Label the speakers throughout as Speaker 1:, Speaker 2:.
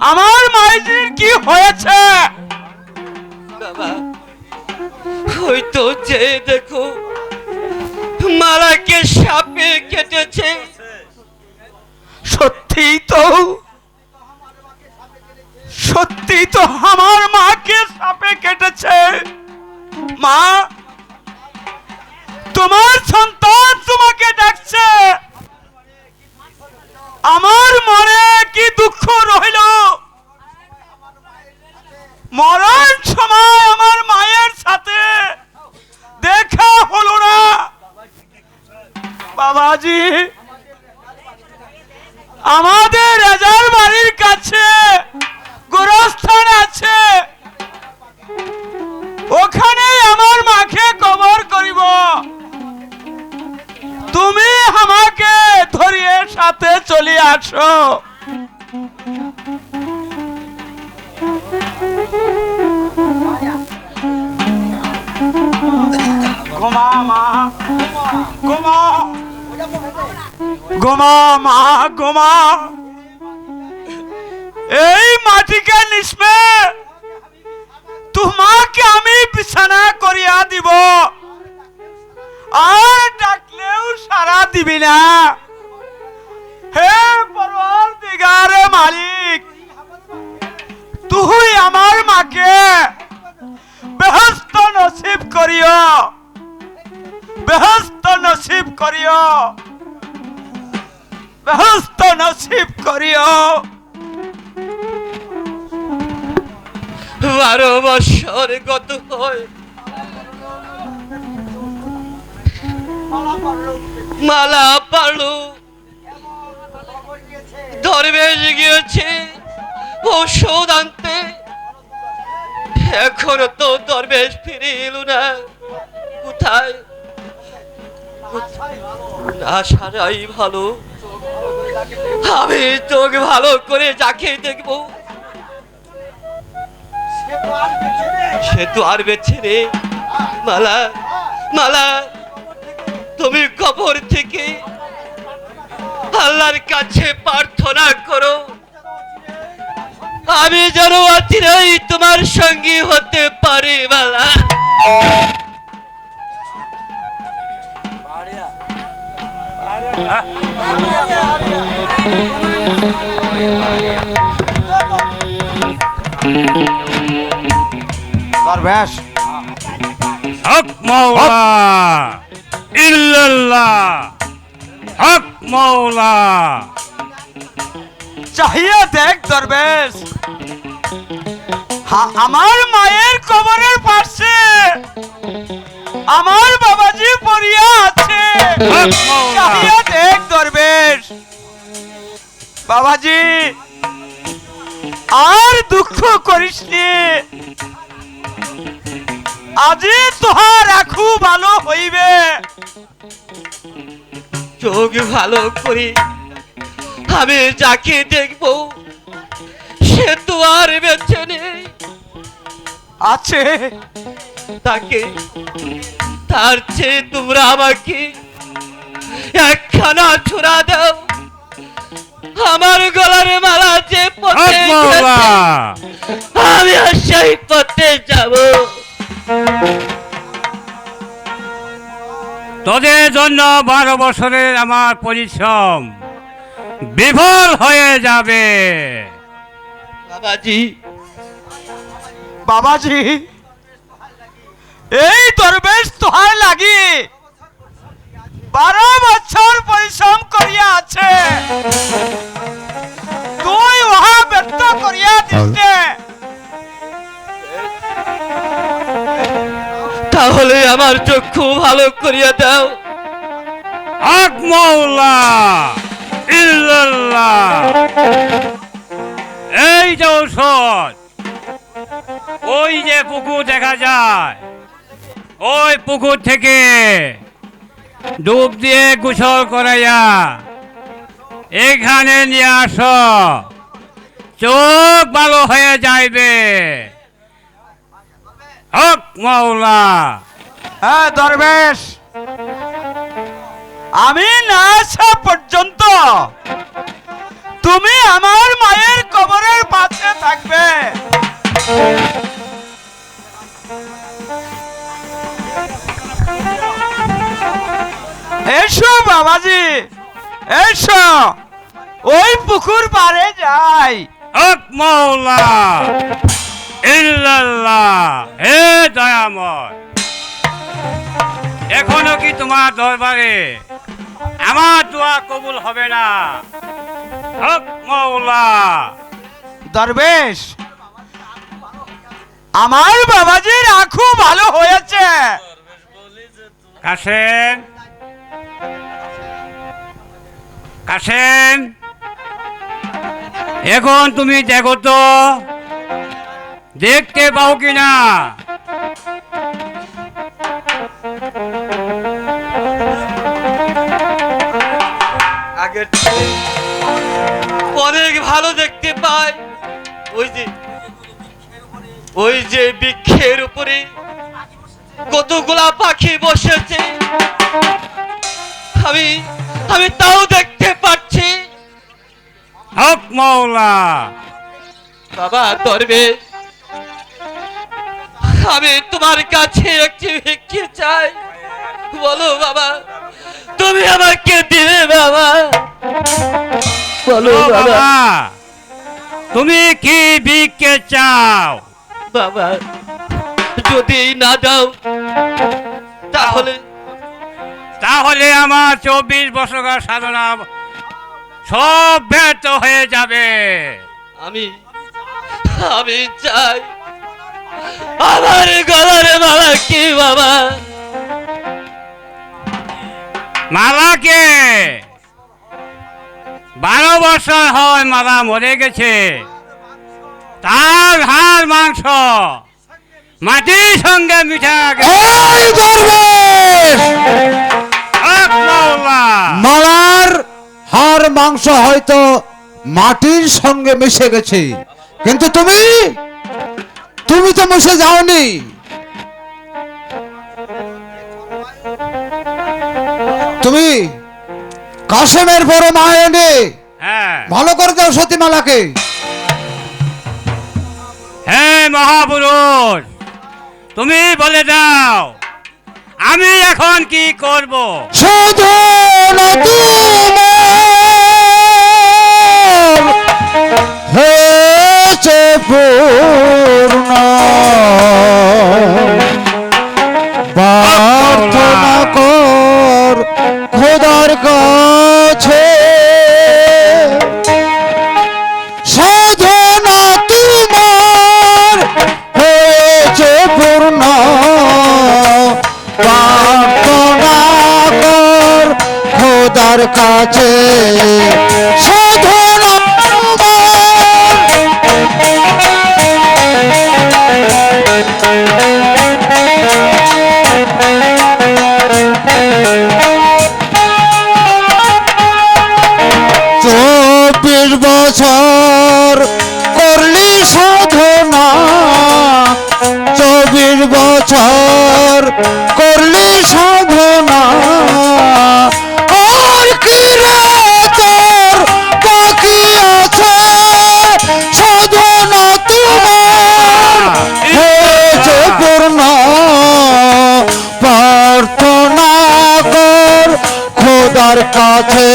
Speaker 1: আমার মাইজির কি হয়েছে?
Speaker 2: বাবা ওই তো যে দেখো মালাকে সাপে কেটেছে।
Speaker 1: সত্যি তো সত্যি তো আমার মাকে সাপে কেটেছে। মা তোমার সন্তান তোমাকে ডাকছে আমার আসো ঘুমা, মা। ঘুমা। গোমা মা গোমা এই মাটিকে নিসমে তোমাকে আমি বিছানা করিয়া দিব। আর ডাকলেও সারা দিবি না। হে পরওয়ার মালিক, তুই আমার মাকে বেহস্ত নসিব করিও। বেহস্ত নসিব করিও। বেহস্ত নসিব করিও।
Speaker 2: বারো বছর গত হয়। মালা পারল দরবেশ গিয়েছে ওষুধ আনতে এখনও তো দরবেশ ফিরে এলো না। কোথায়? সারাই ভালো। আমি চোখ ভালো করে যাকে দেখব, সে তো আর বেছে রে মালা মালা, তুমি কবর থেকে আল্লাহর কাছে প্রার্থনা করো। আমি যেন অচিরেই তোমার সঙ্গী হতে পারি বালা।
Speaker 1: দরবেশ
Speaker 3: হক মৌলা। ইল্লাল্লাহ। হক মৌলা।
Speaker 1: চাহিয়ে দেখ দরবেশ। আমার মায়ের কবরের পাশে আমার বাবাজি পড়িয়া আছে।
Speaker 3: মৌলা।
Speaker 1: চাহিয়ে দেখ দরবেশ। বাবাজি আর দুঃখ করিস নি। আজি তোহার রাখু ভালো হইবে।
Speaker 2: চোখ ভালো করে। আমি যাকে দেখব সে তো আর বেছে নেই।
Speaker 1: আছে।
Speaker 2: তাকে তার চেয়ে তোমরা আমাকে একখানা ছোড়া দাও। আমার গলার মালা যে পথে আমি আর সেই পথে যাব।
Speaker 3: তোদের জন্য বারো বছরের আমার পরিশ্রম বিফল হয়ে যাবে।
Speaker 2: বাবাজি
Speaker 1: বাবাজি, এই দরবেশ তোহার লাগি বারো বছর পরিশ্রম করিয়া আছে। তুই উহা ব্যর্থ করিয়া দিতে
Speaker 2: তাহলে আমার চক্ষু ভালো করিয়া দাও।
Speaker 3: ইল্লাল্লাহ। এই যে ঔষধ, ওই যে পুকুর দেখা যায়, ওই পুকুর থেকে ডুব দিয়ে গোসল করাইয়া এখানে নিয়ে আস, চোখ ভালো হয়ে যাইবে। হক মাওলা।
Speaker 1: হ্যাঁ দরবেশ। আমি না আসা পর্যন্ত তুমি আমার মায়ের কবরের পাশে থাকবে। এসো বাবাজি এসো। ওই পুকুর পারে যাই।
Speaker 3: মাওলা। ইল্লাল্লাহ। হে দয়াময়। এখনও কি তোমার দরবারে আমার দোয়া কবুল হবে না? হক
Speaker 1: দরবেশ আমার বাবাজির আঁখু ভালো হয়েছে।
Speaker 3: কাসেম কাসেম এখন তুমি দেখো তো দেখতে পাও কিনা?
Speaker 2: থেকে অনেক ভালো দেখতে পাই। ওই যে ওই যে বৃক্ষের উপরে কতগুলা পাখি বসেছে। আমি আমি তাও দেখতে পাচ্ছি।
Speaker 3: হক মাওলা
Speaker 2: বাবা ধরবে। আমি তোমার কাছে একটি ভিক্ষে চাই। বলো বাবা তুমি আমাকে দিবে বাবা। বলো বাবা।
Speaker 3: তুমি কি বিকে চাও?
Speaker 2: বাবা যদি না দাও তাহলে
Speaker 3: তাহলে আমার চব্বিশ বছর সাধনা সব ব্যর্থ হয়ে যাবে।
Speaker 2: আমি আমি চাই আমার গলারে বাবা কি বাবা?
Speaker 3: মালাকে বারো বছর হয় মালা মরে গেছে। তার হাড় মাংস মাটির সঙ্গে মিঠা
Speaker 4: মালার হাড় মাংস হয়তো মাটির সঙ্গে মিশে গেছে। কিন্তু তুমি তুমি তো মিশে যাওনি। তুমি কাশেমের বড় মা এনে
Speaker 3: হ্যাঁ।
Speaker 4: ভালো করে দাও সতীমালাকে।
Speaker 3: হ্যাঁ মহাপুরুষ। তুমি বলে দাও আমি এখন কি করব?
Speaker 4: সাধন প্রার্থনা কাছে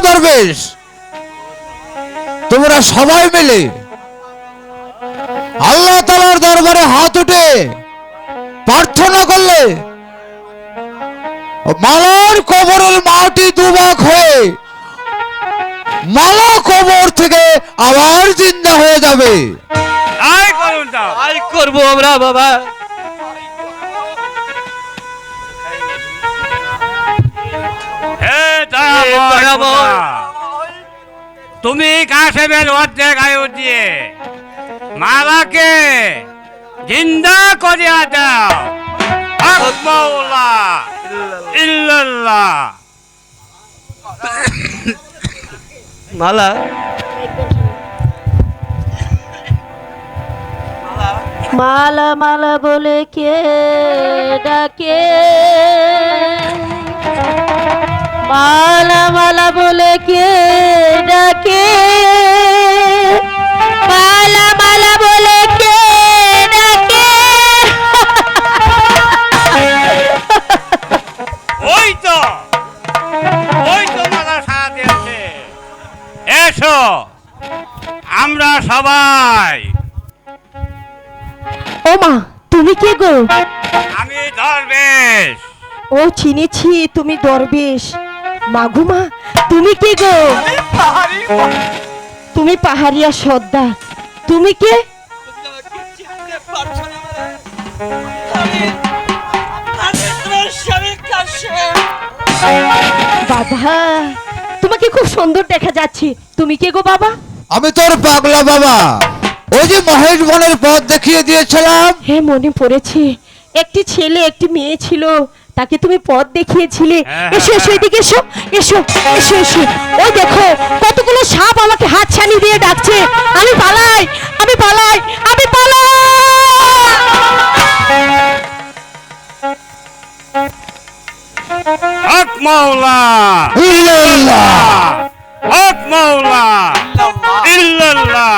Speaker 4: দরবেশ তোমরা সবাই মিলে আল্লাহ তালার দরবারে হাত উঠে প্রার্থনা করলে মালার কবরের মাটি দুবাক হয়ে মালা কবর থেকে আবার জিন্দা হয়ে যাবে।
Speaker 2: করব আমরা বাবা।
Speaker 3: খোদা, তুমি কাশেমের অর্ধেক আয়ু দিয়ে মালাকে জিন্দা করিয়া দাও।
Speaker 2: মালা।
Speaker 5: মালা মালা বলে কে ডাকে? মালা মালা বলে কে ডাকে? মালা মালা বলে কে ডাকে?
Speaker 3: ওই তো ওই তো মালা সারা দিয়েছে এসো আমরা সবাই।
Speaker 5: ও মা তুমি কে গো?
Speaker 3: আমি দরবেশ।
Speaker 5: ও চিনেছি তুমি দরবেশ। মাঘু মা তুমি কে গো? তুমি পাহাড়িয়া সর্দা তুমি কে? বাবা তোমাকে খুব সুন্দর দেখা যাচ্ছে। তুমি কে গো বাবা?
Speaker 4: আমি তোর পাগলা বাবা। ওই যে মহেশ বনের পথ দেখিয়ে দিয়েছিলাম।
Speaker 5: হ্যাঁ মনে পড়েছে একটি ছেলে একটি মেয়ে ছিল। তাকে তুমি পথ দেখিয়েছিলে।
Speaker 3: হ্যাঁ,
Speaker 5: এসো এসো
Speaker 3: হ্যাঁ।
Speaker 5: এদিকে এসো এসো এসো এসো। ওই দেখো কতগুলো সাপ আমাকে হাত ছানি দিয়ে ডাকছে। আমি পালাই আমি পালাই আমি পালাই।
Speaker 3: হক মাওলা।
Speaker 4: ইল্লাল্লাহ।
Speaker 3: হক মাওলা। ইল্লাল্লাহ।